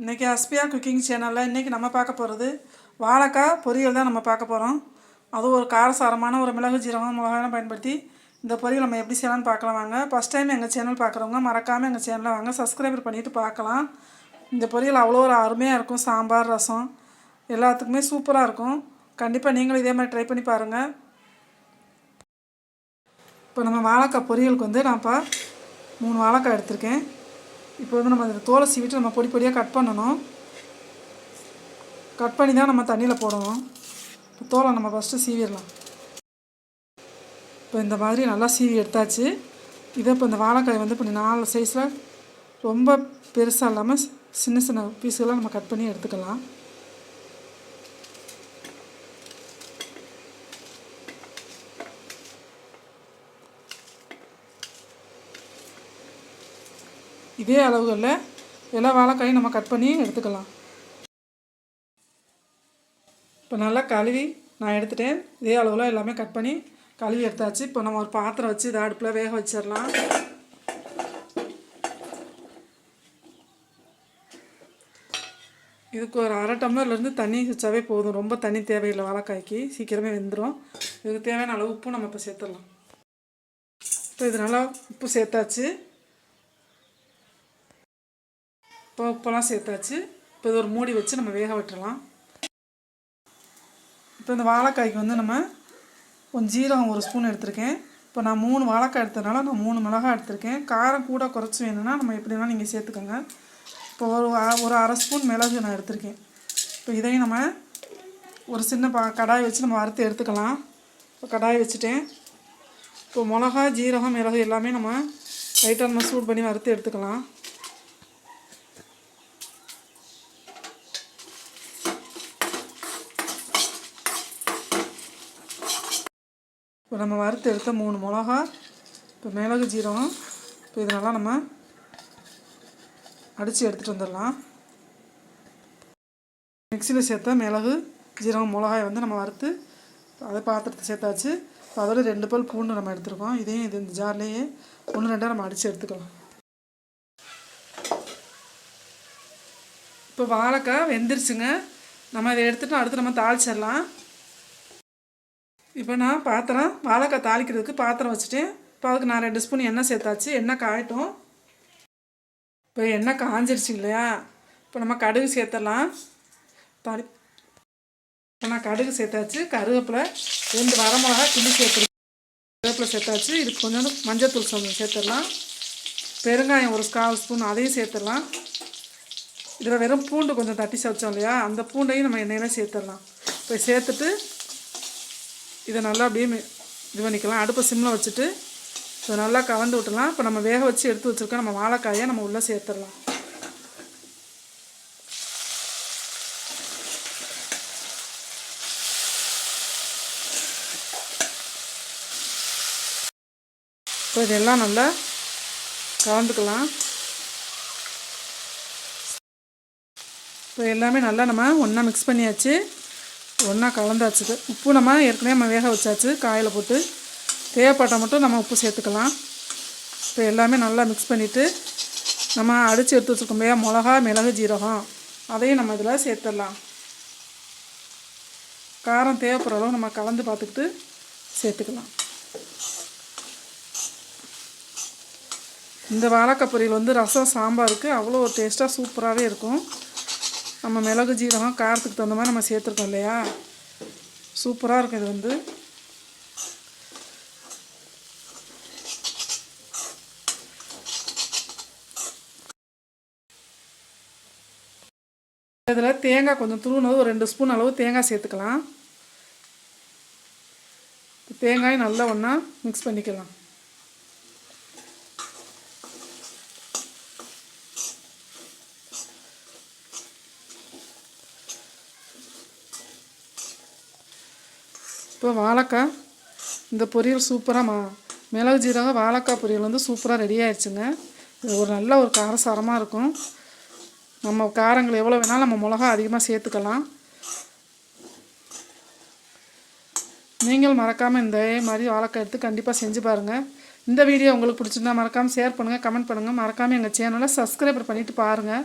இன்றைக்கி அஸ்பியா குக்கிங் சேனலில் இன்றைக்கி நம்ம பார்க்க போகிறது வாழைக்காய் பொரியல் தான் நம்ம பார்க்க போகிறோம் அதுவும் ஒரு காரசாரமான ஒரு மிளகு ஜீரகம் மிளகாயெல்லாம் பயன்படுத்தி இந்த பொரியல் நம்ம எப்படி செய்யலாம்னு பார்க்கலாம் வாங்க. ஃபஸ்ட் டைம் எங்கள் சேனல் பார்க்குறவங்க மறக்காமல் எங்கள் சேனலை வாங்க. சப்ஸ்கிரைபர் பண்ணிவிட்டு பார்க்கலாம். இந்த பொரியல் அவ்வளோ ஒரு அருமையாக இருக்கும். சாம்பார் ரசம் எல்லாத்துக்குமே சூப்பராக இருக்கும். கண்டிப்பாக நீங்களும் இதே மாதிரி ட்ரை பண்ணி பாருங்கள் இப்போ நம்ம வாழைக்காய் பொரியலுக்கு வந்து நான் இப்போ மூணு வாழைக்காய் எடுத்திருக்கேன். இப்போ வந்து நம்ம அந்த தோலை சீவிட்டு நம்ம பொடி பொடியாக கட் பண்ணணும். கட் பண்ணி தான் நம்ம தண்ணியில் போடணும். இப்போ தோலை நம்ம ஃபஸ்ட்டு சீவிடலாம். இப்போ இந்த மாதிரி நல்லா சீவி எடுத்தாச்சு. இதை இப்போ இந்த வாழைக்காய் வந்து இப்போ நாலு சைஸில் ரொம்ப பெருசாக இல்லாமல் சின்ன சின்ன பீஸுகளாக நம்ம கட் பண்ணி எடுத்துக்கலாம். இதே அளவுகளில் எல்லா வாழைக்காயும் நம்ம கட் பண்ணி எடுத்துக்கலாம். இப்போ நல்லா கழுவி நான் எடுத்துட்டேன். இதே அளவில் எல்லாமே கட் பண்ணி கழுவி எடுத்தாச்சு. இப்போ நம்ம ஒரு பாத்திரம் வச்சு இதை அடுப்பில் வேக வச்சிடலாம். இதுக்கு ஒரு அரை டம்ளர்லேருந்து தண்ணி வச்சாவே போதும். ரொம்ப தண்ணி தேவையில்லை வாழைக்காய்க்கு. சீக்கிரமே வெந்துடும் இதுக்கு தேவையான அளவு உப்பும் நம்ம இப்போ சேர்த்துடலாம். இப்போ இது நல்லா உப்பு சேர்த்தாச்சு. இப்போ உப்பெல்லாம் சேர்த்தாச்சு. இப்போ இது ஒரு மூடி வச்சு நம்ம வேக விட்டுடலாம் இப்போ இந்த வாழைக்காய்க்கு வந்து நம்ம கொஞ்சம் ஜீரகம் ஒரு ஸ்பூன் எடுத்திருக்கேன். இப்போ நான் மூணு வாழைக்காய் எடுத்ததுனால நான் மூணு மிளகாய் எடுத்திருக்கேன். காரம் கூட குறைச்சி வேணும்னா நம்ம எப்படி வேணால் நீங்கள் சேர்த்துக்கோங்க. இப்போ ஒரு ஒரு அரை ஸ்பூன் மிளகு நான் எடுத்திருக்கேன். இப்போ இதையும் நம்ம ஒரு சின்ன பா கடாய் வச்சு நம்ம வறுத்து எடுத்துக்கலாம். இப்போ கடாய் வச்சுட்டேன். இப்போ மிளகா ஜீரகம் மிளகு எல்லாமே நம்ம லைட்டாக நம்ம சூட் பண்ணி வறுத்து எடுத்துக்கலாம். இப்போ நம்ம வறுத்து எடுத்த மூணு மிளகா இப்போ மிளகு ஜீரகம். இப்போ இதனால நம்ம அடித்து எடுத்துகிட்டு வந்துடலாம். மிக்சியில் சேர்த்த மிளகு ஜீரகம் மிளகாயை வந்து நம்ம வறுத்து அதை பாத்திரத்தை சேர்த்தாச்சு. இப்போ அதோட ரெண்டு பல் பூண்டு நம்ம எடுத்துருக்கோம். இதையும் இது இந்த ஜார்லேயே ஒன்று ரெண்டாக நம்ம அடித்து எடுத்துக்கலாம். இப்போ வாழைக்காய் வெந்துருச்சுங்க. நம்ம இதை எடுத்துகிட்டு அடுத்து நம்ம தாளிச்சிடலாம். இப்போ நான் பாத்திரம் வாழைக்காய் தாளிக்கிறதுக்கு பாத்திரம் வச்சுட்டேன். இப்போ அதுக்கு நான் ரெண்டு ஸ்பூன் எண்ணெய் சேர்த்தாச்சு. எண்ணெய் காயட்டும். இப்போ எண்ணெய் காஞ்சிருச்சு இல்லையா? இப்போ நம்ம கடுகு சேர்த்துடலாம். தாளி இப்போ நான் கடுகு சேர்த்தாச்சு. கருவேப்பிலை ரெண்டு வரமிளகா கிள்ளி சேர்த்துருக்கேன் கருவேப்பிலை சேர்த்தாச்சு. இதுக்கு கொஞ்சம் மஞ்சத்தூள் கொஞ்சம் சேர்த்துடலாம். பெருங்காயம் ஒரு கால் ஸ்பூன் அதையும் சேர்த்துடலாம். இதில் வெறும் பூண்டு கொஞ்சம் தட்டி சமைச்சோம் இல்லையா? அந்த பூண்டையும் நம்ம எண்ணெயில் சேர்த்துடலாம். இப்போ சேர்த்துட்டு இதை நல்லா அப்படியே இது பண்ணிக்கலாம். அடுப்பை சிம்மில் வச்சுட்டு இதை நல்லா கவர்ந்து விட்டுலாம். இப்போ நம்ம வேக வச்சு எடுத்து வச்சுருக்கோம் நம்ம வாழைக்காயை நம்ம உள்ளே சேர்த்துடலாம். இப்போ இதெல்லாம் நல்லா கலந்துக்கலாம். இப்போ எல்லாமே நல்லா நம்ம ஒன்றா மிக்ஸ் பண்ணியாச்சு. ஒன்றா கலந்தாச்சு. உப்பு நம்ம ஏற்கனவே நம்ம வேக வச்சாச்சு. காயில் போட்டு தேவைப்பட்டால் மட்டும் நம்ம உப்பு சேர்த்துக்கலாம். இப்போ எல்லாமே நல்லா மிக்ஸ் பண்ணிவிட்டு நம்ம அடித்து எடுத்து வச்சுருக்கோம் இல்லையா? மிளகா மிளகு ஜீரகம். அதையும் நம்ம இதில் சேர்த்துடலாம். காரம் தேவைப்படுற அளவு நம்ம கலந்து பார்த்துக்கிட்டு சேர்த்துக்கலாம். இந்த வாழைக்காய் பொரியல் வந்து ரசம் சாம்பாருக்கு அவ்வளோ ஒரு டேஸ்ட்டாக சூப்பராகவே இருக்கும். நம்ம மிளகு ஜீரகம் காரத்துக்கு தகுந்த மாதிரி நம்ம சேர்த்துருக்கோம் இல்லையா? சூப்பராக இருக்கும் இது வந்து. இதில் தேங்காய் கொஞ்சம் துருவினது ஒரு ரெண்டு ஸ்பூன் அளவு தேங்காய் சேர்த்துக்கலாம். தேங்காயும் நல்லா ஒன்றா மிக்ஸ் பண்ணிக்கலாம். இப்போ வாழைக்காய். இந்த பொரியல் சூப்பராக மா. மிளகு ஜீரகம் வாழைக்காய் பொரியல் வந்து சூப்பராக ரெடி ஆயிடுச்சுங்க. இது ஒரு நல்ல ஒரு காரசாரமாக இருக்கும். நம்ம காரங்கள் எவ்வளோ வேணாலும் நம்ம மிளகா அதிகமாக சேர்த்துக்கலாம். நீங்கள் மறக்காமல் இந்த மாதிரி வாழைக்காய் எடுத்து கண்டிப்பாக செஞ்சு பாருங்கள் இந்த வீடியோ உங்களுக்கு பிடிச்சிருந்தா மறக்காமல் ஷேர் பண்ணுங்கள் கமெண்ட் பண்ணுங்கள் மறக்காமல் எங்கள் சேனலை சப்ஸ்கிரைபர் பண்ணிவிட்டு பாருங்கள்